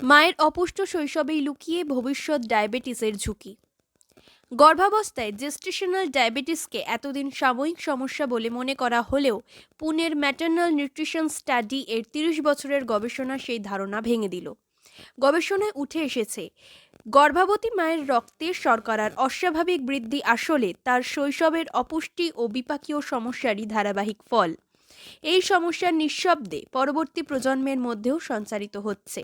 মায়ের অপুষ্ট শৈশবেই লুকিয়ে ভবিষ্যৎ ডায়াবেটিসের ঝুঁকি। গর্ভাবস্থায় জেস্টেশনাল ডায়াবেটিসকে এতদিন সাময়িক সমস্যা বলে মনে করা হলেও পুনের ম্যাটার্নাল নিউট্রিশন স্টাডি এর তিরিশ বছরের গবেষণা সেই ধারণা ভেঙে দিল। গবেষণায় উঠে এসেছে, গর্ভবতী মায়ের রক্তে শর্করার অস্বাভাবিক বৃদ্ধি আসলে তার শৈশবের অপুষ্টি ও বিপাকীয় সমস্যারই ধারাবাহিক ফল। এই সমস্যার নিঃশব্দে পরবর্তী প্রজন্মের মধ্যেও সঞ্চারিত হচ্ছে।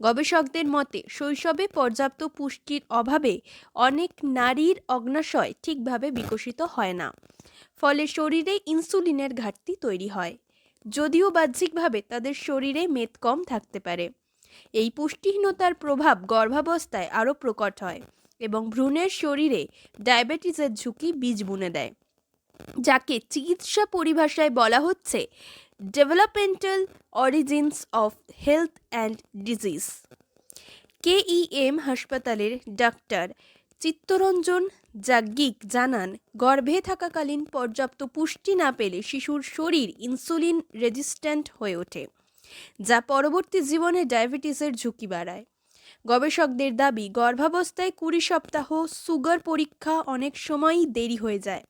গবেষকদের মতে, শৈশবে পর্যাপ্ত পুষ্টির অভাবে অনেক নারীর অগ্নাশয় ঠিকভাবে বিকশিত হয় না। ফলে শরীরে ইনসুলিনের ঘাটতি তৈরি হয়, যদিও বাহ্যিকভাবে তাদের শরীরে মেদ কম থাকতে পারে। এই পুষ্টিহীনতার প্রভাব গর্ভাবস্থায় আরও প্রকট হয় এবং ভ্রূণের শরীরে ডায়াবেটিসের ঝুঁকি বীজ বুনে দেয়, যাকে চিকিৎসা পরিভাষায় বলা হচ্ছে developmental origins of health and disease KEM হাসপাতালের ডাক্তার চিত্তরঞ্জন যাজ্ঞিক জানান, গর্ভে থাকাকালীন পর্যাপ্ত পুষ্টি না পেলে শিশুর শরীর ইনসুলিন রেজিস্ট্যান্ট হয়ে ওঠে, যা পরবর্তী জীবনে ডায়াবেটিসের ঝুঁকি বাড়ায়। গবেষকদের দাবি, গর্ভাবস্থায় কুড়ি সপ্তাহ সুগার পরীক্ষা অনেক সময়ই দেরি হয়ে যায়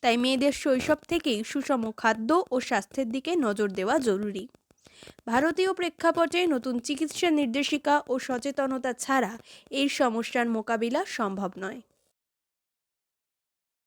তাই মেয়েদের শৈশব থেকেই সুষম খাদ্য ও স্বাস্থ্যের দিকে নজর দেওয়া জরুরি। ভারতীয় প্রেক্ষাপটে নতুন চিকিৎসা নির্দেশিকা ও সচেতনতা ছাড়া এই সমস্যার মোকাবিলা সম্ভব নয়।